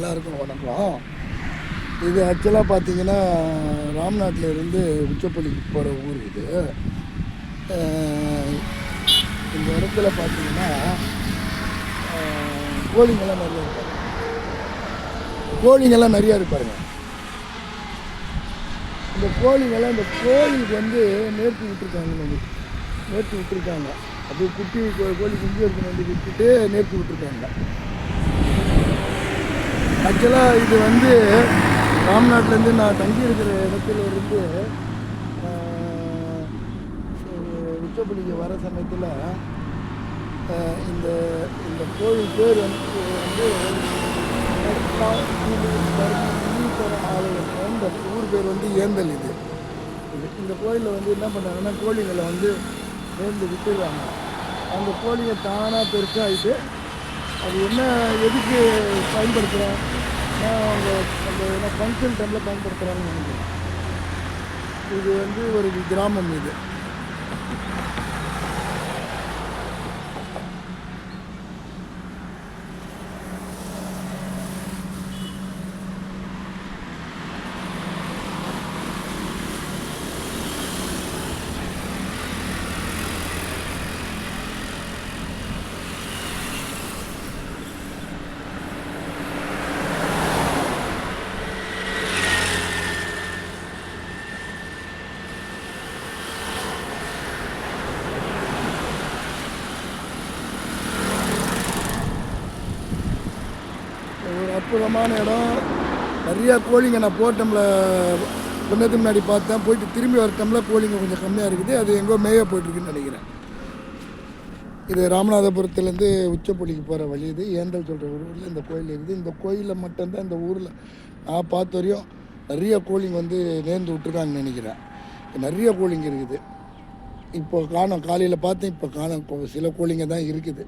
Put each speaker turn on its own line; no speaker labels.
எல்லாருக்கும் வணக்கம் இது ஆக்சுவலாக பார்த்தீங்கன்னா ராம்நாட்டில் இருந்து உச்சப்பள்ளிக்கு போகிற ஊர் இது. இந்த இடத்துல பார்த்தீங்கன்னா கோழிங்கெல்லாம் நிறையா இருப்பாங்க கோழிங்கெல்லாம் நிறையா இருப்பாருங்க இந்த கோழிங்கெல்லாம் இந்த கோழிக்கு வந்து நேர்த்தி விட்டுருக்காங்க நம்ம நேர்த்தி விட்டுருக்காங்க. அப்படியே குட்டி கோ- கோழி குஞ்சு இருக்குன்னு வந்து விட்டுட்டு நேர்த்தி விட்டுருக்காங்க. ஆக்சுவலாக இது வந்து ராம்நாட்லேருந்து நான் தங்கி இருக்கிற இடத்துல இருந்து உச்சப்பள்ளிக்கு வர சமயத்தில் இந்த இந்த கோயில் பேர் வந்து வந்து ஆலயம் இந்த ஊர் பேர் வந்து ஏந்தல் இது. இந்த கோயிலில் வந்து என்ன பண்ணாங்கன்னா கோழிகளை வந்து நேர்ந்து விட்டுருவாங்க அந்த கோழியை தானாக பெருசாகிட்டு அது என்ன எதுக்கு பயன்படுத்துகிறோம் அவங்க அந்த என்ன ஃபங்க்ஷன் டைமில் பயன்படுத்துகிறாங்கன்னு நினைக்கிறேன். இது வந்து ஒரு கிராமம் இது. ஒரு அற்புதமான இடம். நிறையா கோழிங்க நான் போட்டோம்ல கொஞ்சத்துக்கு முன்னாடி பார்த்தேன். போயிட்டு திரும்பி வரட்டோம்ல கோழிங்க கொஞ்சம் கம்மியாக இருக்குது. அது எங்கோ மேய போயிட்டுருக்குன்னு நினைக்கிறேன். இது ராமநாதபுரத்துலேருந்து உச்சப்பள்ளிக்கு போகிற வழி இது. ஏந்தல் சொல்கிற ஊரில் இந்த கோயில் இருக்குது. இந்த கோயிலில் மட்டும்தான் இந்த ஊரில் நான் பார்த்த வரையும் நிறைய கோழிங்க வந்து நேர்ந்து விட்டுருக்காங்கன்னு நினைக்கிறேன். நிறைய கோழிங்க இருக்குது. இப்போ காணோம் காலையில் பார்த்தேன். இப்போ காணோம் இப்போ சில கோழிங்க தான் இருக்குது.